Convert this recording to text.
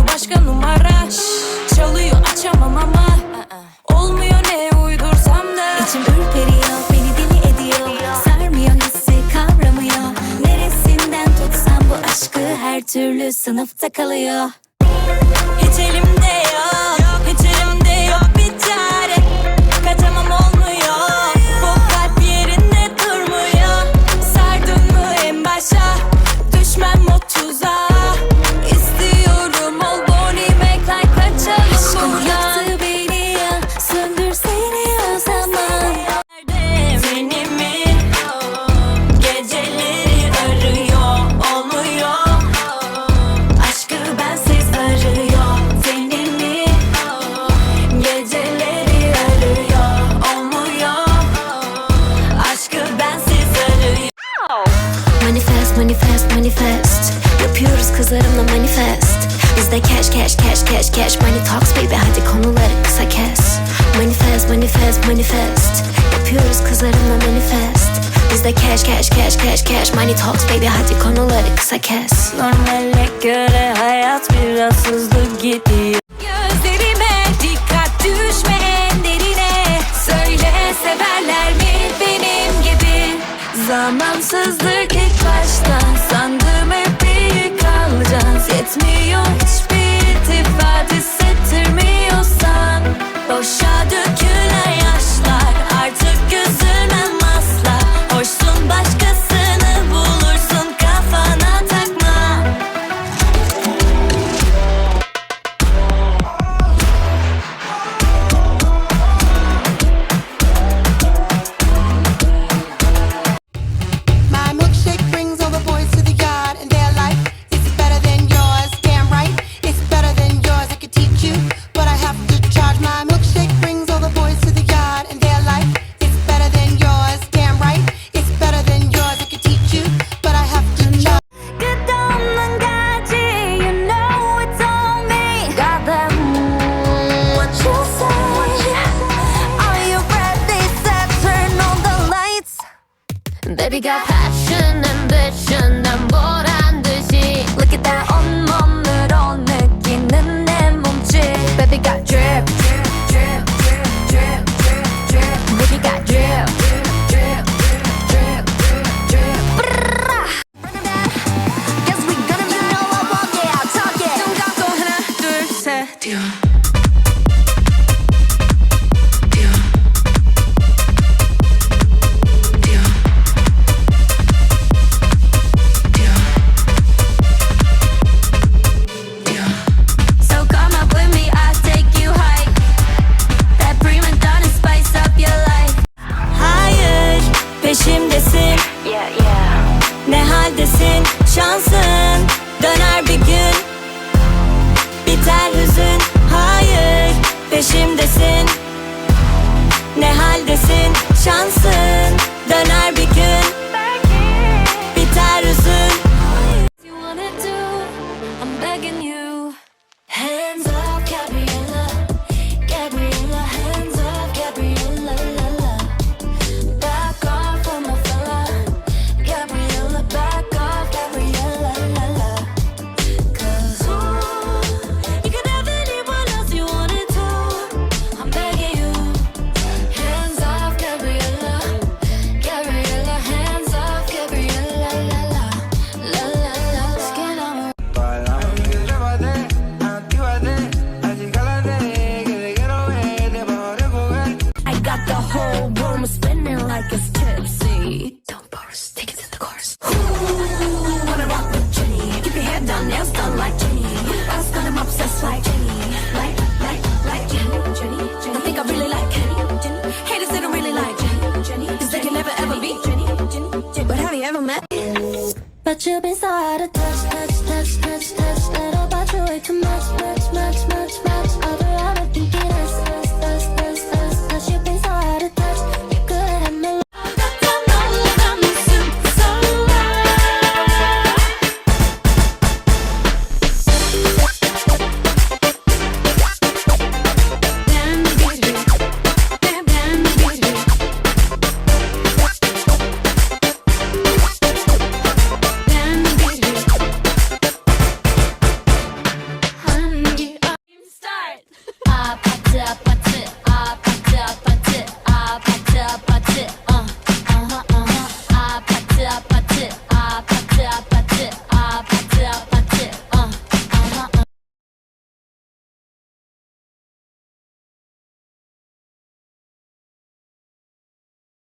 uydu başka numara. Çalıyor açamam ama. Olmuyor ne uydursam da. İçim ürperiyor beni deli ediyor. Sarmıyor hissi kavramıyor. Neresinden tutsam bu aşkı her türlü sınıfta kalıyor. Hiç elimde yok. Yazarımla manifest. Bizde cash cash cash cash cash. Money talks baby. Hadi konuları kısa kes. Manifest manifest manifest. Yapıyoruz kızlarımla manifest. Bizde cash cash cash cash cash. Money talks baby. Hadi konuları kısa kes. Normale göre hayat biraz hızlı gidiyor. Gözlerime dikkat düşme derine Söyle severler mi benim gibi? Zamansızlık It's me. Şansın. Döner bir gün Biter hüzün. Hayır peşimdesin. Ne haldesin? Şansın. Döner bir nails done like Jenny. I got obsessed like Jenny. Like, like, like Jenny, Jenny, Jenny. Think I really like Jenny, Haters, they don't really like Jenny, they can never ever be Jenny, But have you ever met? But you've been so out of touch, touch, touch, touch, touch. That about you way too much, much, much, much.